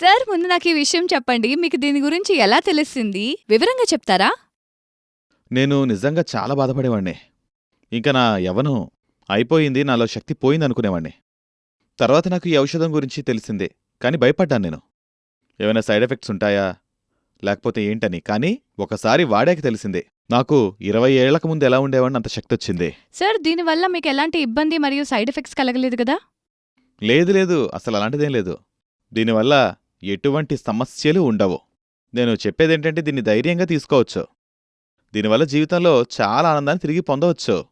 Sir ముందు నాకు ఈ విషయం చెప్పండి. మీకు దీని గురించి ఎలా తెలిసింది? వివరంగా చెప్తారా? నేను నిజంగా చాలా బాధపడేవాణ్ణి ఇంకా నా యవనం అయిపోయింది నాలో శక్తి పోయింది అనుకునేవాణ్ణి తర్వాత నాకు ఈ ఔషధం గురించి తెలిసిందే కానీ భయపడ్డాను నేను. ఏమైనా సైడ్ ఎఫెక్ట్స్ ఉంటాయా? లేకపోతే ఏంటని? కానీ ఒకసారి వాడాక తెలిసిందే. నాకు ఇరవై ఏళ్ళకు ముందు ఎలా ఉండేవాడిని అంత శక్తి వచ్చింది. సార్ దీనివల్ల మీకు ఎలాంటి ఇబ్బంది మరియు సైడ్ ఎఫెక్ట్స్ కలగలేదు కదా? లేదు లేదు. అసలు అలాంటిదేం లేదు. దీనివల్ల ఎటువంటి సమస్యలు ఉండవు. నేను చెప్పేదేంటంటే దీన్ని ధైర్యంగా తీసుకోవచ్చు. దీనివల్ల జీవితంలో చాలా ఆనందాన్ని తిరిగి పొందవచ్చు.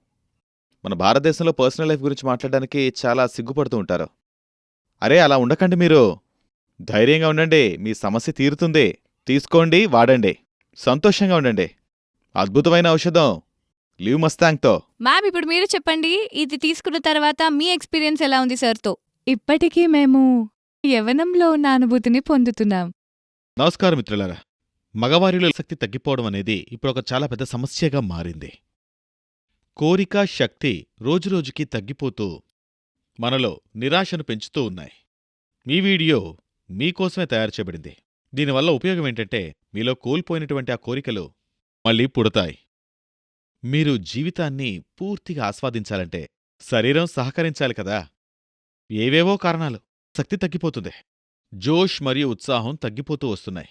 మన భారతదేశంలో పర్సనల్ లైఫ్ గురించి మాట్లాడడానికి చాలా సిగ్గుపడుతూ ఉంటారు. అరే అలా ఉండకండి మీరు. ధైర్యంగా ఉండండి. మీ సమస్య తీరుతుంది. తీసుకోండి వాడండి. సంతోషంగా ఉండండి. అద్భుతమైన ఔషధం. లీవ్ మస్తాంగ్తో. మ్యామ్ ఇప్పుడు మీరు చెప్పండి. ఇది తీసుకున్న తర్వాత మీ ఎక్స్పీరియన్స్ ఎలా ఉంది సార్తో? ఇప్పటికీ మేము యవనంలో ఉన్న అనుభూతిని పొందుతున్నాం. నమస్కారం మిత్రులారా. మగవారిలో శక్తి తగ్గిపోవడం అనేది ఇప్పుడు ఒక చాలా పెద్ద సమస్యగా మారింది. కోరిక శక్తి రోజురోజుకి తగ్గిపోతూ మనలో నిరాశను పెంచుతూ ఉన్నాయి. ఈ వీడియో మీకోసమే తయారు చేయబడింది. దీనివల్ల ఉపయోగం ఏంటంటే మీలో కోల్పోయినటువంటి ఆ కోరికలు మళ్ళీ పుడతాయి. మీరు జీవితాన్ని పూర్తిగా ఆస్వాదించాలంటే శరీరం సహకరించాలి కదా. ఏవేవో కారణాలు. శక్తి తగ్గిపోతుంది. జోష్ మరియు ఉత్సాహం తగ్గిపోతూ వస్తున్నాయి.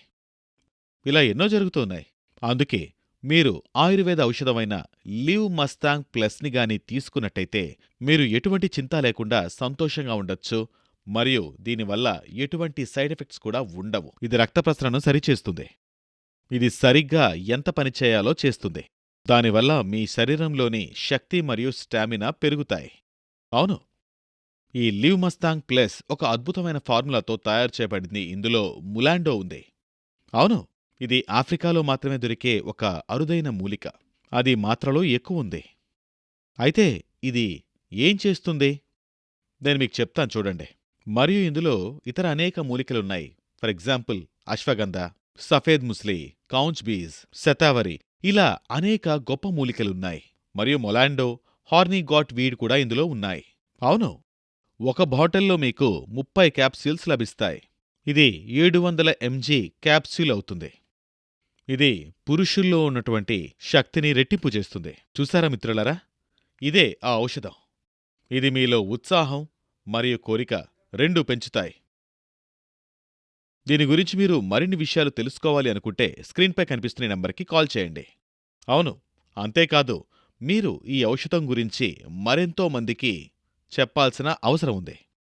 ఇలా ఎన్నో జరుగుతున్నాయి. అందుకే మీరు ఆయుర్వేద ఔషధమైన లివ్ మస్తాంగ్ ప్లస్ని గాని తీసుకున్నట్టయితే మీరు ఎటువంటి చింత లేకుండా సంతోషంగా ఉండొచ్చు. మరియు దీనివల్ల ఎటువంటి సైడ్ ఎఫెక్ట్స్ కూడా ఉండవు. ఇది రక్త ప్రసరణను సరిచేస్తుంది. ఇది సరిగ్గా ఎంత పనిచేయాలో చేస్తుంది. దానివల్ల మీ శరీరంలోని శక్తి మరియు స్టామినా పెరుగుతాయి. అవును. ఈ లివ్ మస్తాంగ్ ప్లస్ ఒక అద్భుతమైన ఫార్ములాతో తయారు చేయబడింది. ఇందులో ములాండో ఉంది. అవును ఇది ఆఫ్రికాలో మాత్రమే దొరికే ఒక అరుదైన మూలిక. అది మాత్రలో ఎక్కువ ఉంది. అయితే ఇది ఏం చేస్తుంది? నేను మీకు చెప్తాను చూడండి. మరియు ఇందులో ఇతర అనేక మూలికలున్నాయి. ఫర్ ఎగ్జాంపుల్ అశ్వగంధ సఫేద్ ముస్లి కౌంచ్ బీజ్ శతావరి ఇలా అనేక గొప్ప మూలికలున్నాయి. మరియు మొలాండో హార్నీగాట్ వీడ్ కూడా ఇందులో ఉన్నాయి. అవును ఒక బాటిల్లో మీకు ముప్పై క్యాప్సూల్స్ లభిస్తాయి. ఇది ఏడు వందల ఎంజీ క్యాప్సూల్ అవుతుంది. ఇది పురుషుల్లో ఉన్నటువంటి శక్తిని రెట్టింపు చేస్తుంది. చూసారా మిత్రులరా? ఇదే ఆ ఔషధం. ఇది మీలో ఉత్సాహం మరియు కోరిక రెండూ పెంచుతాయి. దీని గురించి మీరు మరిన్ని విషయాలు తెలుసుకోవాలి అనుకుంటే స్క్రీన్పై కనిపిస్తున్న నంబర్కి కాల్ చేయండి. అవును అంతేకాదు మీరు ఈ ఔషధం గురించి మరెంతో మందికి చెప్పాల్సిన అవసరం ఉంది.